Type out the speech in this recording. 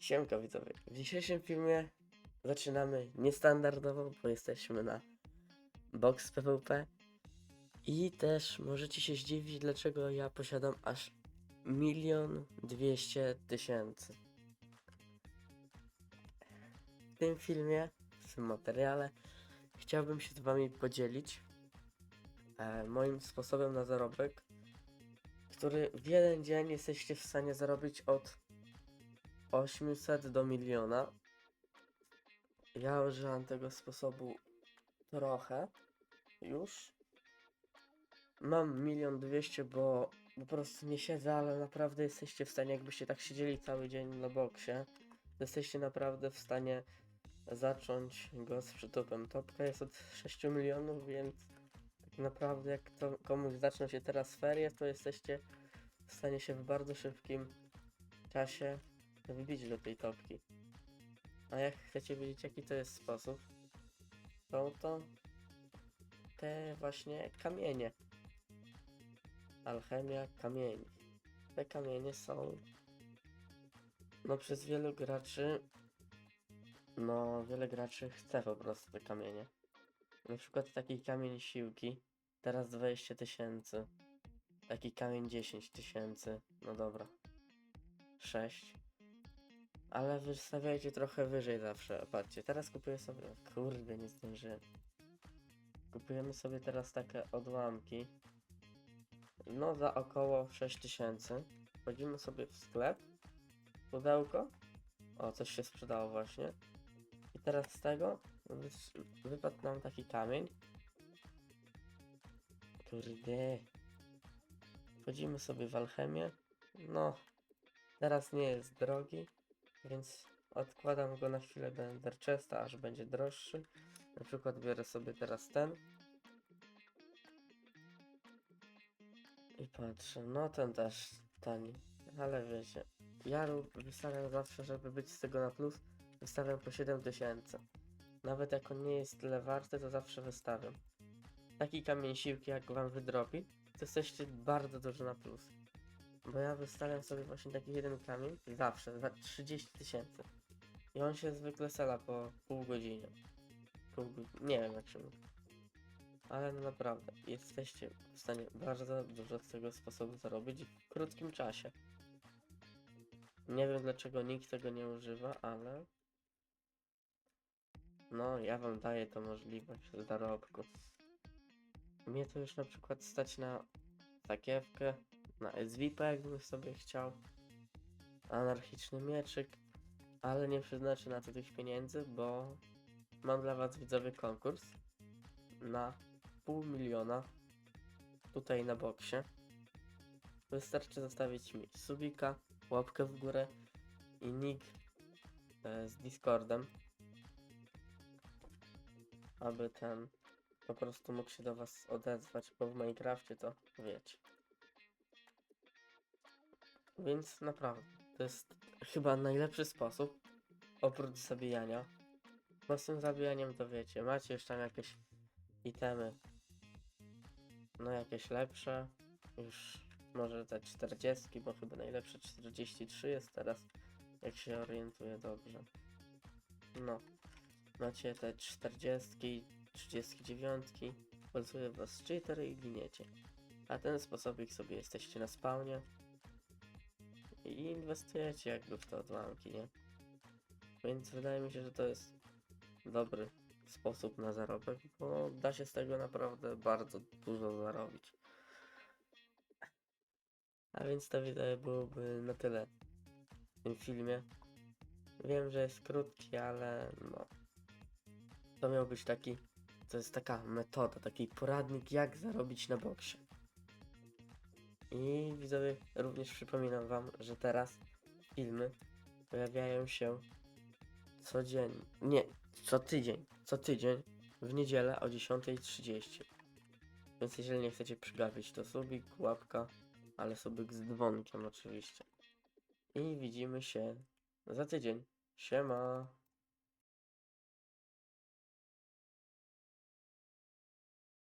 Siemka widzowie. W dzisiejszym filmie zaczynamy niestandardowo, bo jesteśmy na box PvP i też możecie się zdziwić, dlaczego ja posiadam aż milion dwieście tysięcy. W tym filmie, w tym materiale chciałbym się z wami podzielić e, moim sposobem na zarobek, który w jeden dzień jesteście w stanie zarobić od 800 do miliona. Ja używam tego sposobu trochę już. Mam milion dwieście, bo po prostu nie siedzę, ale naprawdę jesteście w stanie, jakbyście tak siedzieli cały dzień na boksie, jesteście naprawdę w stanie zacząć go z przytupem. Topka jest od 6 milionów, więc tak naprawdę jak to komuś zaczną się teraz ferie, to jesteście w stanie się w bardzo szybkim czasie wbić do tej topki. A jak chcecie wiedzieć jaki to jest sposób, są to te właśnie kamienie. Alchemia kamieni. Te kamienie są no przez wielu graczy no wiele graczy chce po prostu te kamienie. Na przykład taki kamień siłki teraz 20 tysięcy. Taki kamień 10 tysięcy. No dobra. 6. Ale wystawiajcie trochę wyżej zawsze. Patrzcie, teraz kupuję sobie. Kurde, nie zdążyłem. Kupujemy sobie teraz takie odłamki. No za około 6000. Wchodzimy sobie w sklep. Pudełko. O, coś się sprzedało właśnie. I teraz z tego wypadł nam taki kamień. Kurde. Wchodzimy sobie w alchemię. No, teraz nie jest drogi, więc odkładam go na chwilę do Ender aż będzie droższy. Na przykład biorę sobie teraz ten. I patrzę, no ten też tani, ale wiecie, ja wystawiam zawsze, żeby być z tego na plus, wystawiam po 7000. Nawet jak on nie jest tyle warty, to zawsze wystawiam. Taki kamień siłki jak wam wydrobi, to jesteście bardzo dużo na plus. Bo ja wystawiam sobie właśnie taki jeden kamień, zawsze, za 30 tysięcy. I on się zwykle sela po pół godziny. Pół go- nie wiem jak się mówi. Ale no naprawdę, jesteście w stanie bardzo dużo z tego sposobu zarobić w krótkim czasie. Nie wiem dlaczego nikt tego nie używa, ale... No, ja wam daję tą możliwość zarobku. Mnie to już na przykład stać na sakiewkę, na SVP jakbym sobie chciał. Anarchiczny mieczyk, ale nie przeznaczę na to tych pieniędzy, bo mam dla was widzowy konkurs na pół miliona tutaj na boksie. Wystarczy zostawić mi subika, łapkę w górę i nick e, z Discordem, aby ten po prostu mógł się do was odezwać, bo w Minecrafcie to wiecie. Więc naprawdę, to jest chyba najlepszy sposób, oprócz zabijania. Bo z tym zabijaniem to wiecie, macie już tam jakieś itemy, no jakieś lepsze, już może te 40, bo chyba najlepsze 43 jest teraz, jak się orientuję dobrze. No, macie te 40, 39, polsuje was cheater i giniecie. A ten sposobik sobie jesteście na spawnie i inwestujecie jakby w te odłamki, nie? Więc wydaje mi się, że to jest dobry sposób na zarobek, bo da się z tego naprawdę bardzo dużo zarobić. A więc to wideo byłoby na tyle w tym filmie. Wiem, że jest krótki, ale no. To miał być taki, to jest taka metoda, taki poradnik jak zarobić na boksie. I widzowie, również przypominam wam, że teraz filmy pojawiają się codziennie, nie, co tydzień, co tydzień w niedzielę o 10.30. Więc jeżeli nie chcecie przegapić, to subik, łapka, ale subik z dzwonkiem oczywiście. I widzimy się za tydzień. Siema.